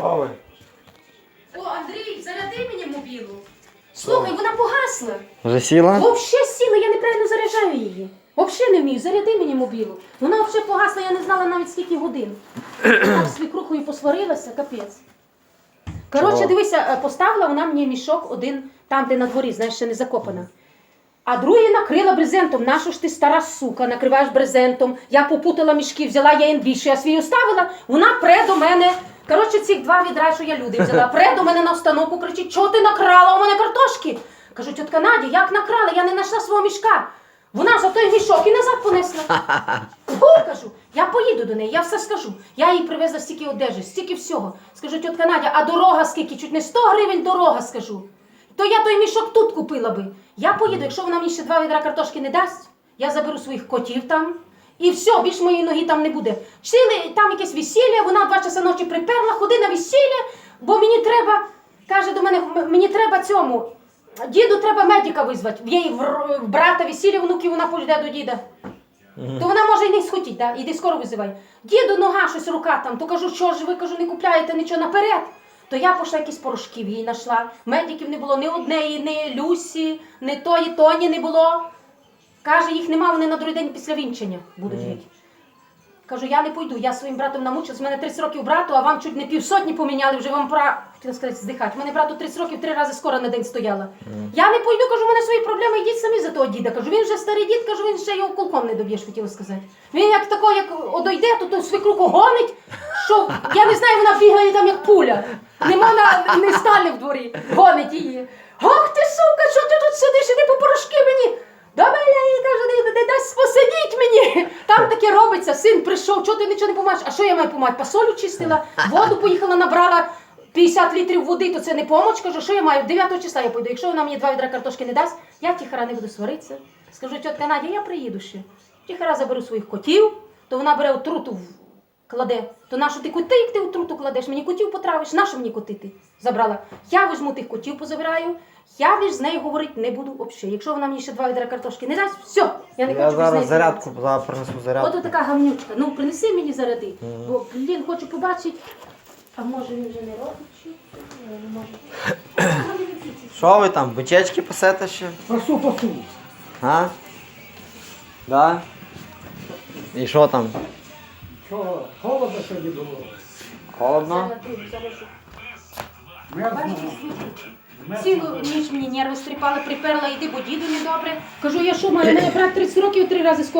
Що? О, Андрій, заряди мені мобілу. Слухай, вона погасла. Вже сіла? Взагалі сіла, я неправильно заряджаю її. Взагалі не вмію, заряди мені мобілу. Вона взагалі погасла, я не знала навіть скільки годин. Я з свікрухою посварилася, капець. Коротше, Чого? дивися, е, поставила вона мені мішок один там, де на дворі, знаєш, ще не закопана. А другий накрила брезентом. Нащо ж ти стара сука, накриваєш брезентом. Я попутала мішки, взяла я їм більше, я свій оставила. Вона пре до мене. Коротше, цих два відра, що я люди взяла, пре до мене на установку, кричить, чого ти накрала у мене картошки? Кажу, тітка Надя, як накрала? Я не знайшла свого мішка. Вона за той мішок і назад понесла. Фу, кажу, я поїду до неї, я все скажу. Я їй привезла стільки одежі, стільки всього. Скажу, тітка Надя, а дорога скільки? Чуть не 100 гривень дорога, скажу. То я той мішок тут купила би. Я поїду, якщо вона мені ще два відра картошки не дасть, я заберу своїх котів там. І все, більш моєї ноги там не буде. Чили, там якесь весілля, вона два часа ночі приперла, ходи на весілля, бо мені треба, каже до мене, мені треба цьому. Діду треба медика визвати. В її в- в брата весілля внуків вона пойде до діда. То вона може і не схотіть, да? іди скоро визивай. Діду нога, щось рука там, то кажу, що ж ви кажу, не купляєте нічого наперед. То я пішла якісь порошків їй знайшла. Медиків не було ні однеї, ні Люсі, ні тої, Тоні не було. Каже, їх нема, вони на другий день після вінчення будуть геть. Кажу, я не пойду, я своїм братом намучилась, в мене 30 років брату, а вам чуть не півсотні поміняли, вже вам пора, хотіла сказати, здихати. У мене брату 30 років три рази скоро на день стояла. Я не пойду, кажу, у мене свої проблеми, йдіть самі за того діда. Кажу, він вже старий дід, кажу, він ще його кулком не доб'єш, хотіла сказати. Він як тако, як одойде, то ту свекруку гонить, що я не знаю, вона бігає там як пуля. Нема на не стане в дворі, гонить її. Ох ти, сука, що ти тут сидиш, іди по порошки мені. До мене їй каже, не, не дасть посидіть мені. Там таке робиться, син прийшов, чого ти нічого не помаєш? А що я маю помати? Пасолю чистила, воду поїхала, набрала 50 літрів води, то це не помоч. Кажу, що я маю? 9 числа я пойду. Якщо вона мені два відра картошки не дасть, я тихара не буду сваритися. Скажу, тітка Надя, я приїду ще. Тіхара заберу своїх котів, то вона бере отруту кладе. То нащо ти коти, як ти отруту кладеш? Мені котів потравиш, нащо мені котити? Забрала. Я візьму тих котів, позабираю. Я більш з нею говорити не буду взагалі. Якщо вона мені ще два відра картошки не дасть, все, я не Я хочу більш з зараз нею зарядку зараз принесу От зарядку. така гавнючка. Ну, принеси мені заряди. Бо, блін, хочу побачити. А може він вже не робить чи? Ні, не може. Що ви там, бичечки пасете ще? Пасу, пасу. А? Да? І що там? Що, холодно сьогодні було? Холодно? Мерзно. Цілу ніч мені нерви стріпали, приперла, йди, бо діду недобре. Кажу, я що, маю, мене брат 30 років три рази скоро.